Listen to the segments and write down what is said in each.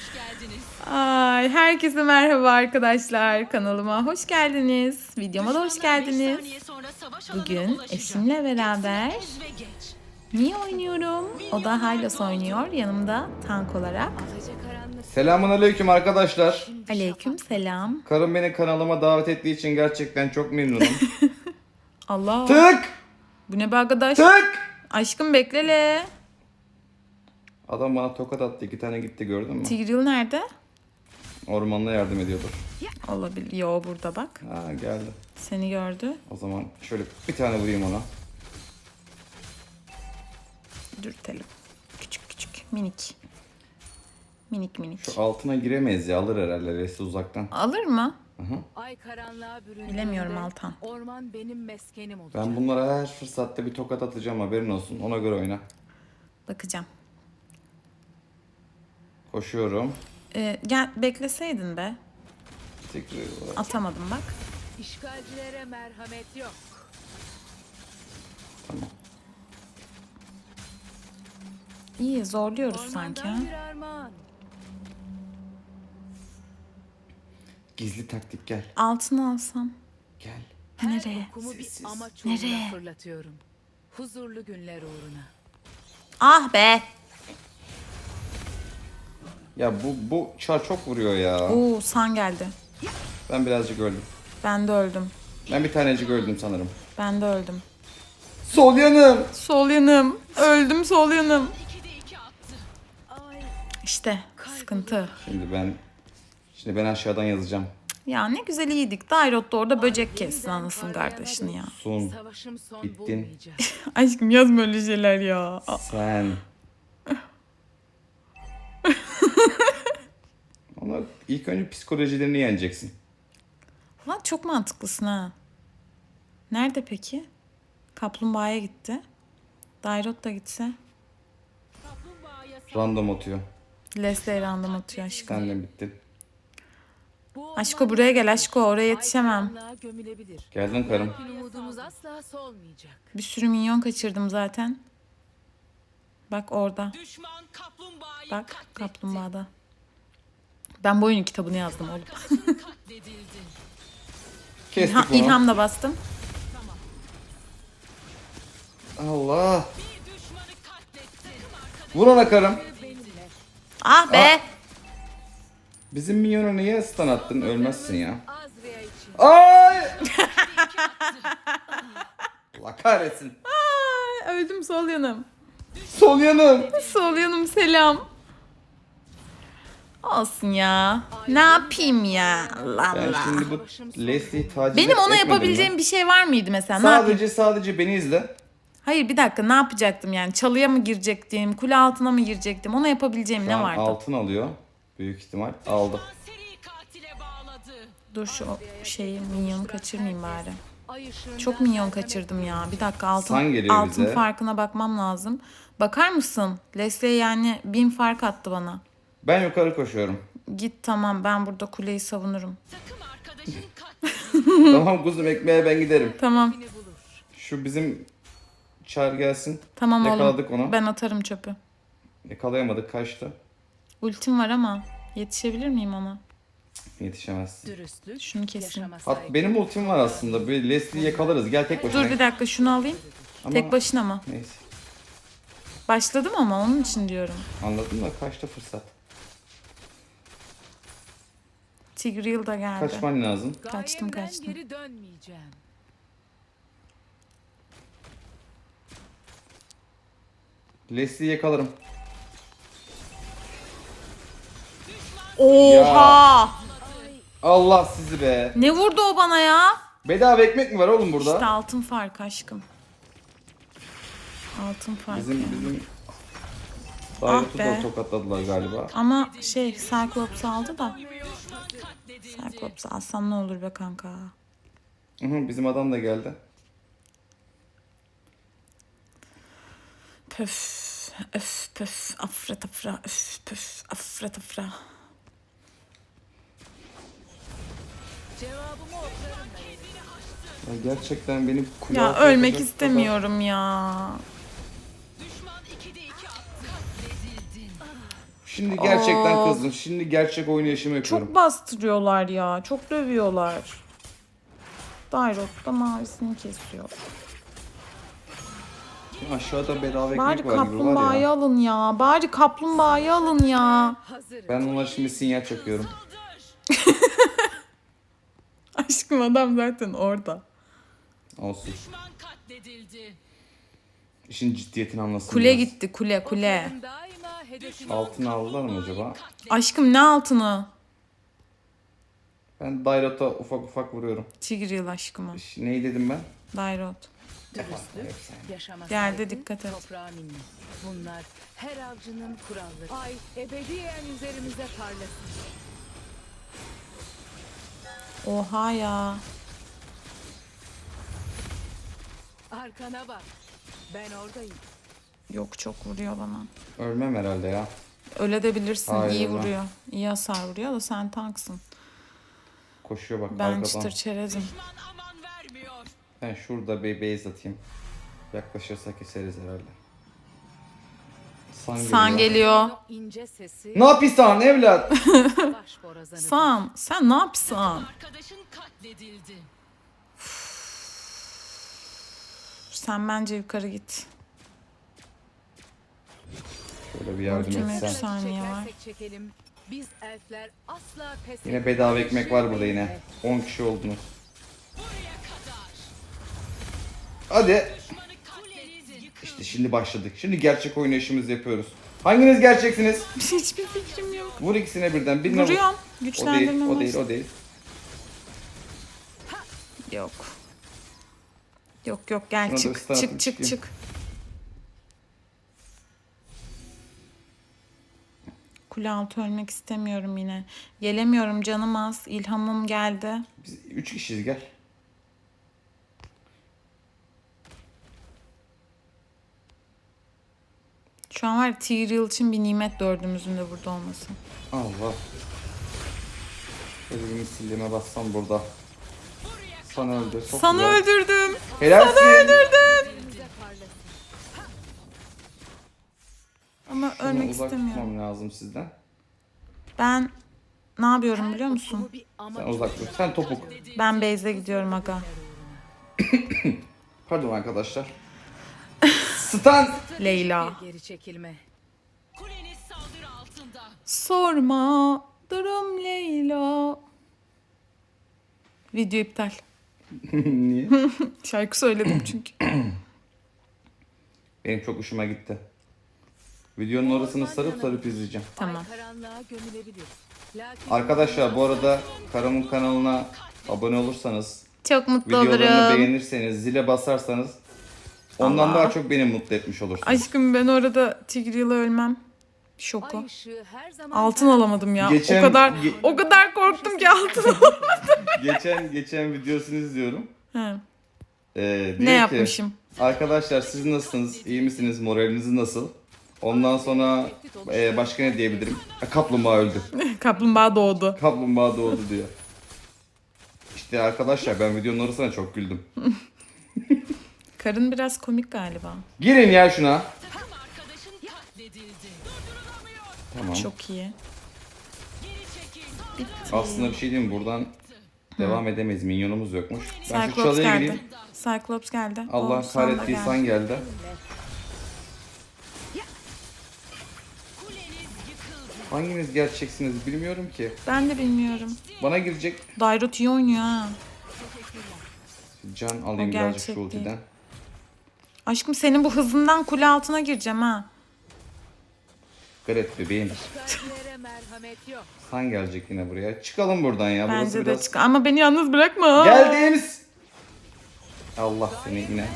hoş geldiniz. Ay, herkese merhaba arkadaşlar. Kanalıma hoş geldiniz. Videoma da hoş geldiniz. Bugün eşimle beraber niye oynuyorum? O da Hylos oynuyor. Yanımda tank olarak. Selamun aleyküm arkadaşlar. Aleyküm selam. Karım beni kanalıma davet ettiği için gerçekten çok memnunum. Allah. tık! Bu ne be arkadaş? Tık! Aşkım beklele. Adam bana tokat attı. iki tane gitti gördün mü? Tigreal nerede? Ormanda yardım ediyordur. Olabilir. Yo burada bak. Ha geldi. Seni gördü. O zaman şöyle bir tane vurayım ona. Dürtelim. Küçük küçük. Minik. Minik minik. Şu altına giremeyiz ya alır herhalde resti uzaktan. Alır mı? Ay karanlığa büründüğünde Bilemiyorum Altan. Orman benim meskenim olacak. Ben bunlara her fırsatta bir tokat atacağım haberin olsun. Ona göre oyna. Bakacağım. Koşuyorum. Ee, gel bekleseydin be. Tekrar Atamadım bak. İşgalcilere merhamet yok. Tamam. İyi zorluyoruz sanki. ha? Bir armağan. Gizli taktik gel. Altını alsam. Gel. Her Nereye? okumu bir Sessiz. amaç uğruna Nereye? fırlatıyorum. Huzurlu günler uğruna. Ah be. Ya bu bu çar çok vuruyor ya. Oo san geldi. Ben birazcık öldüm. Ben de öldüm. Ben bir tanecik öldüm sanırım. Ben de öldüm. Sol yanım. Sol yanım. Öldüm sol yanım. İşte sıkıntı. Şimdi ben şimdi ben aşağıdan yazacağım. Ya ne güzel iyiydik. Dairot da orada böcek kessin anasını kardeşini ya. Son Bittin. Aşkım yazma öyle şeyler ya. Sen. ilk önce psikolojilerini yeneceksin. Lan çok mantıklısın ha. Nerede peki? Kaplumbağaya gitti. Dairot da gitse. Random atıyor. Leslie random atıyor aşkım. Senden bitti. Aşko buraya gel aşko oraya ay yetişemem. Geldin karım. Lakin umudumuz asla solmayacak. Bir sürü minyon kaçırdım zaten. Bak orada. düşman kaplumbağayı Bak katletti. kaplumbağada. Ben bu oyunun kitabını yazdım oğlum. Kestik İlham, da bastım. Allah. Vur ona karım. Ah be! Bizim minyonu niye stun attın? Ölmezsin ya. Ay! Allah kahretsin. Aa, öldüm sol yanım. Sol yanım. Sol yanım selam. Olsun ya. Ne yapayım ya? Allah Ben Allah. şimdi bu Leslie'yi taciz Benim ona etmedim mi? yapabileceğim bir şey var mıydı mesela? Ne yapayım? Sadece sadece beni izle. Hayır bir dakika ne yapacaktım yani? Çalıya mı girecektim? Kule altına mı girecektim? Ona yapabileceğim Şu ne an vardı? altın alıyor. Büyük ihtimal. Aldı. düşman seri katile bağladı. Dur şu o şeyi minyonu kaçırmayayım bari. Ay Çok minyon kaçırdım ya. Bir dakika altın San geliyor altın bize. farkına bakmam lazım. Bakar mısın? Leslie yani bin fark attı bana. Ben yukarı koşuyorum. Git tamam ben burada kuleyi savunurum. Takım arkadaşın katledildi. tamam kuzum ekmeğe ben giderim. Tamam. Şu bizim çar gelsin. Tamam Yakaladık oğlum. onu. Ben atarım çöpü. Yakalayamadık kaçtı. Ultim var ama yetişebilir miyim ona? Yetişemezsin. Dürüstlük, Şunu Hat, saygı. benim ultim var aslında. Bir Leslie'yi yakalarız. Gel tek başına. Dur bir dakika şunu alayım. Ama- Tek başına mı? Neyse. Başladım ama onun için diyorum. Anladım da kaçtı fırsat. Tigreal da geldi. Kaçman lazım. Kaçtım, Gayemden kaçtım. geri dönmeyeceğim. Leslie'yi yakalarım. Oha! Allah sizi be. Ne vurdu o bana ya? Bedava ekmek mi var oğlum burada? İşte altın fark aşkım. Altın fark. Bizim ya. bizim Ah Dairut'u be. tokatladılar galiba. Ama şey Cyclops aldı da. Cyclops alsam ne olur be kanka. Hı hı, bizim adam da geldi. Pöf. Öf pöf. Afra tafra. Öf pöf. Afra tafra. Cevabımı oklarım ben. Ya gerçekten benim kule Ya ölmek istemiyorum ya. Şimdi gerçekten Of. kızdım. Şimdi gerçek oynayışımı yapıyorum. Çok bastırıyorlar ya. Çok dövüyorlar. Dairot da mavisini kesiyor. Aşağıda bedava ekmek Bari var gibi var kaplumbağayı ya. alın ya. Bari kaplumbağayı alın ya. Ben ona şimdi sinyal çakıyorum. Aşkım adam zaten orada. Olsun. Düşman katledildi. İşin ciddiyetini anlasın. Kule biraz. gitti kule kule. Altın aldılar mı acaba? Aşkım ne altını? Ben Dairot'a ufak ufak vuruyorum. Tigril aşkıma. Ş- Neyi dedim ben? Dairot. dürüstlük, yaşama Yerde saygı, dikkat et. toprağa minnet. Bunlar her avcının kuralları. Ay ebediyen üzerimize parlasın. Oha ya. Arkana bak. Ben oradayım. Yok çok vuruyor bana. Ölmem herhalde ya. Öyle de bilirsin. Hayır, iyi lan. vuruyor. İyi hasar vuruyor da sen tanksın. Koşuyor bak Ben arkadan. çıtır çerezim. Düşman aman vermiyor. Ben şurada bir base atayım. Yaklaşırsa keseriz herhalde. San, San geliyor. ince sesi Ne yapıyorsun evlat? baş borazanı. Sam sen ne yapsan? Arkadaşın katledildi. Sen bence yukarı git. Şöyle bir yardım etsen. sen- saniye var. Çekersek çekelim. Biz elfler asla pes Yine bedava ekmek var burada yine. 10 kişi oldunuz. Hadi. İşte şimdi başladık. Şimdi gerçek oynayışımızı yapıyoruz. Hanginiz gerçeksiniz? Hiçbir fikrim yok. Vur ikisine birden. Birine vur. Vuruyorum. O değil, Güçlendirme o değil, o değil. Yok. Yok yok gel Şuna da çık çık çık çıkayım. çık. Kule altı ölmek istemiyorum yine. Gelemiyorum canım az. İlhamım geldi. Biz 3 kişiyiz gel. Şu an var ya Tyrael için bir nimet dördümüzün de burada olması. Allah. Bir misilleme bassam burada. Sana öldü. Çok Sana güzel. öldürdüm. Helalsin. Öldürdüm. Üzerimize parlasın. Ama Şunu ölmek uzak istemiyorum. tutmam lazım sizden. Ben ne yapıyorum biliyor musun? Sen uzak dur. Sen topuk. Ben base'e gidiyorum aga. Pardon arkadaşlar. Stan. Leyla. geri çekilme. Kuleniz saldırı altında. Sorma durum Leyla. Video iptal. Niye? Şarkı söyledim çünkü. Benim çok hoşuma gitti. Videonun orasını sarıp sarıp izleyeceğim. Tamam. Arkadaşlar bu arada Karam'ın kanalına abone olursanız, Çok mutlu videolarını olurum. beğenirseniz, zile basarsanız ondan Allah. daha çok beni mutlu etmiş olursunuz. Aşkım ben orada Tigreal'ı ölmem. Şoku. Altın alamadım ya. Geçen- o kadar ge- o kadar korktum ki altın alamadım. Geçen geçen videosunu izliyorum. He, Ee, ne yapmışım? Ki, Arkadaşlar siz nasılsınız? İyi misiniz? Moraliniz nasıl? Ondan sonra e, başka ne diyebilirim? Ha, Kaplumbağa öldü. Kaplumbağa doğdu. Kaplumbağa doğdu diyor. İşte arkadaşlar ben videonun orasına çok güldüm. Karın biraz komik galiba. Girin ya şuna. Tamam. Çok iyi. Çekil. Aslında bir şey diyeyim buradan devam edemeyiz. Minyonumuz yokmuş. Ben şu Cyclops çalıya geldi. gireyim. Cyclops geldi. Allah da kahrettiği geldi. geldi. Kuleniz yıkıldı. Hanginiz gerçeksiniz bilmiyorum ki. Ben de bilmiyorum. Bana girecek Dairot iyi oynuyor ha. can alayım O birazcık gerçek şu değil. ultiden. Aşkım senin bu hızından kule altına gireceğim ha. Gret bebeğim. kalplere merhamet yok. San gelecek yine buraya. Çıkalım buradan ya. Burası Bence de biraz... çık. Ama beni yalnız bırakma. Geldiğimiz. Allah seni yine.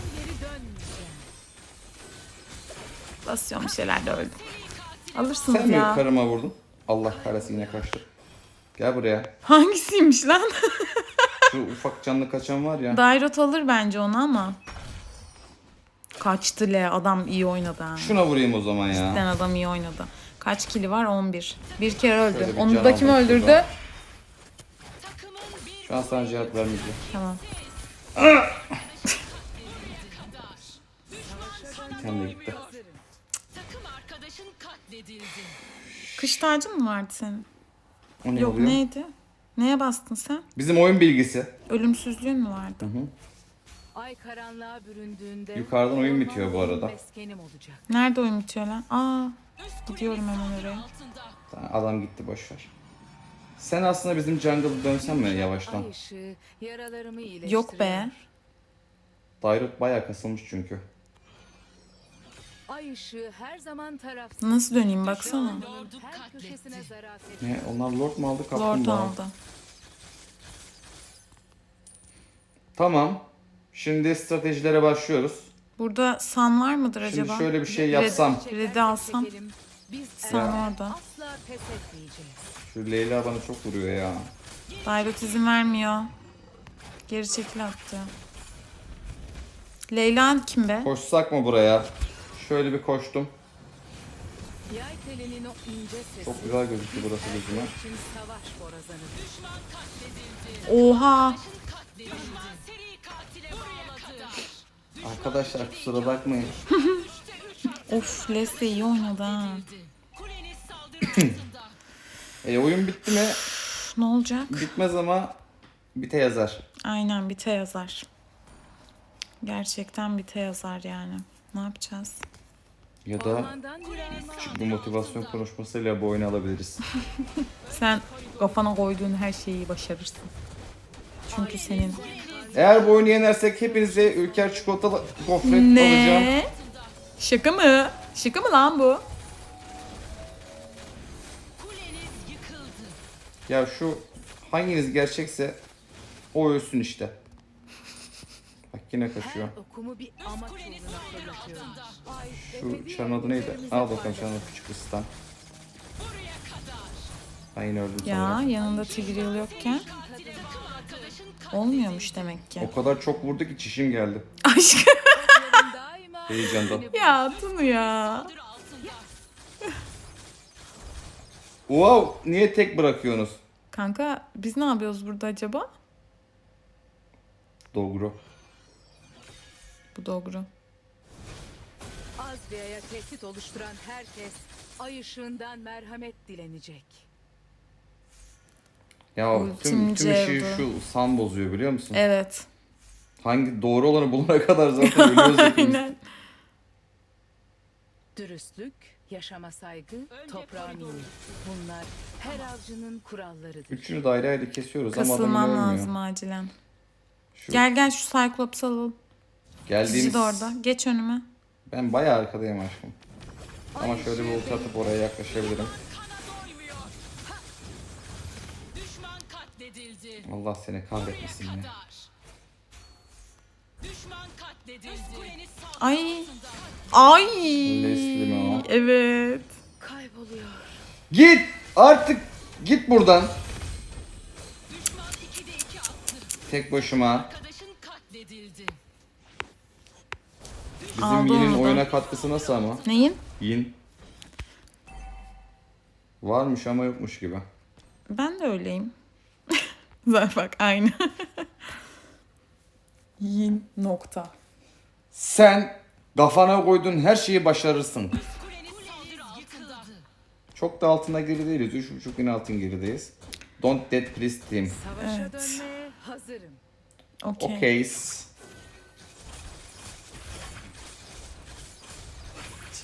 Basıyorum bir şeyler de öldüm. Alırsınız Sen mi ya. karıma vurdun? Allah kahretsin yine kaçtı. Gel buraya. Hangisiymiş lan? Şu ufak canlı kaçan var ya. Dairot alır bence onu ama. Kaçtı le. Adam iyi oynadı ha. Şuna vurayım o zaman ya. Cidden adam iyi oynadı. Kaç kili var? 11. Bir kere öldü. Şöyle bir Onu can da kim aldım öldürdü? şuradan. Şu an sana cevap vermeyeceğim. Tamam. Sen de gitti. takım arkadaşın katledildi. Kış tacın mı vardı senin? O ne Yok oluyor? neydi? Neye bastın sen? Bizim oyun bilgisi. Ölümsüzlüğün mü vardı? Hı hı. Ay karanlığa büründüğünde Yukarıdan oyun bitiyor bu arada. Meskenim olacak. Nerede oyun bitiyor lan? Aa Gidiyorum hemen oraya. Tamam, adam gitti boşver. Sen aslında bizim jungle'ı dönsen mi yavaştan? Ay ışığı yaralarımı iyileştiriyor. yok be. Dairot bayağı kasılmış çünkü. Ay ışığı her zaman tarafsız. Nasıl döneyim baksana. Lordu Her köşesine katletti. zarafet. Ne onlar lord mu aldı Lord kaplumbağa? aldı. Tamam. Şimdi stratejilere başlıyoruz. Burada san var mıdır Şimdi acaba? şöyle bir şey yapsam. Red'i alsam. Biz San Ya. orada. asla pes etmeyeceğiz. Şu Leyla bana çok vuruyor ya. Dairot izin vermiyor. Geri çekil attı. Leyla kim be? Koşsak mı buraya? Şöyle bir koştum. Yay telinin o ince sesi. Çok güzel gözüktü burası gözüme. için savaş borazanı. Oha. Arkadaşlar kusura bakmayın. Of Leslie iyi oynadı ha. E oyun bitti mi? Ne olacak? Bitmez ama bite yazar. Aynen bite yazar. Gerçekten bite yazar yani. Ne yapacağız? Ya da Ormandan bir motivasyon konuşmasıyla bu oyunu alabiliriz. Sen kafana koyduğun her şeyi başarırsın. Çünkü senin... Eğer bu oyunu yenersek hepinize Ülker çikolatalı gofret alacağım. Ne? Şaka mı? Şaka mı lan bu? Ya şu hanginiz gerçekse o ölsün işte. Bak yine kaçıyor. Okumu bir amaç uğruna Şu çanın adı neydi? Al bakalım parlak. çanın küçük ıslan. Buraya kadar. Ben yine öldüm Ya sonra. yanında Tigreal yokken olmuyormuş demek ki. O kadar çok vurdu ki çişim geldi. Aşkım Heyecandan. ya Tunu ya. Wow niye tek bırakıyorsunuz? Kanka biz ne yapıyoruz burada acaba? Dogro. Bu Dogru. Azria'ya tehdit oluşturan herkes ay ışığından merhamet dilenecek. Ya Ultim tüm, tüm işi şu san bozuyor biliyor musun? Evet. Hangi doğru olanı bulana kadar zaten ölüyoruz hepimiz. Aynen. Dürüstlük, yaşama saygı, toprağa minnet. Bunlar her avcının kurallarıdır. Üçünü de ayrı ayrı kesiyoruz ama adam Kasılmam ölmüyor. lazım acilen. Şu Gel gel şu Cyclops'u alalım. geldiğimiz... Cici de orada. Geç önüme. Ben bayağı arkadayım aşkım. Ama şöyle bir ışığı ulti atıp oraya yaklaşabilirim. Allah seni kahretmesin ya. Ay. Ay. Leslie mi o? Evet. Kayboluyor. Git! Artık git buradan. Düşman 2'de 2 attı. Tek başıma. Bizim Aldı Yin'in oyuna katkısı nasıl ama? Neyin? Yin. Varmış ama yokmuş gibi. Ben de öyleyim. Bak aynı. Yin nokta. Sen kafana koyduğun her şeyi başarırsın. Çok da altına geri değiliz. 3.5 bin altın gerideyiz. Don't dead please team. Savaşa Evet. dönmeye hazırım. Okey. Okays.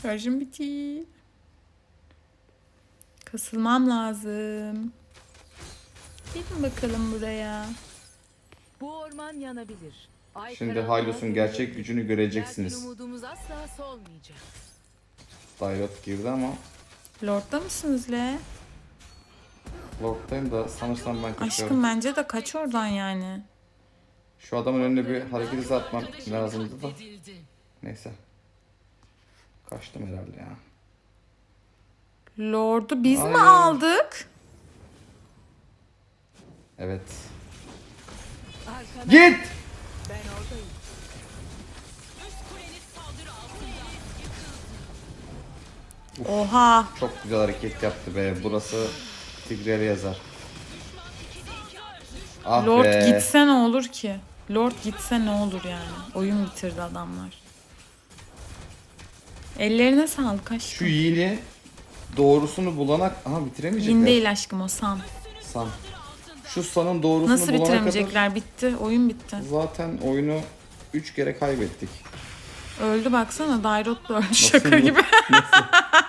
Şarjım bitti. Kasılmam lazım. Gelin bakalım buraya. Bu orman yanabilir. Ay Şimdi karanlığa Hylos'un gömülecek. gerçek gücünü göreceksiniz. Umudumuz asla solmayacak. Dairot girdi ama Lord'da mısınız le? Lord'dayım da sanırsam ben kaçıyorum. Aşkım bence de kaç oradan yani. Şu adamın önüne bir hareket atmam lazımdı da. Katledildi. Neyse. Kaçtım herhalde ya. Lord'u biz mi Ay. aldık? Evet. Arkana Git! ben oradayım. Oha. Çok güzel hareket yaptı be. Burası Tigreal yazar. Ah Lord be. gitse ne olur ki? Lord gitse ne olur yani? Oyun bitirdi adamlar. Ellerine sağlık Şu aşkım. Yin'i doğrusunu bulanak... Aha bitiremeyecekler. Win değil aşkım o san. San. Şu sanın doğrusunu Nasıl bulana bitiremeyecekler? Bitti. Oyun bitti. kadar zaten oyunu 3 kere kaybettik. Öldü baksana. Dairot da öldü şaka gibi.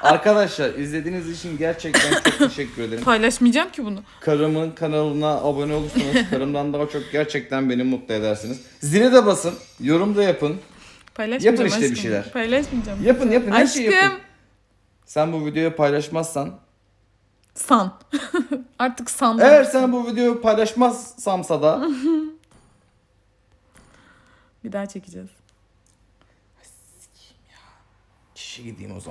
Arkadaşlar izlediğiniz için gerçekten çok teşekkür ederim. Paylaşmayacağım ki bunu. Karımın kanalına abone olursanız karımdan daha çok gerçekten beni mutlu edersiniz. Zile de basın, yorum da yapın. Paylaşmayacağım Yapın işte bir aşkım. şeyler. Paylaşmayacağım. Yapın yapın her şeyi Aşkım. yapın. Sen bu videoyu paylaşmazsan, San. Artık san. eğer sen bu videoyu paylaşmazsamsa da Bir daha çekeceğiz. Kişi gideyim o zaman.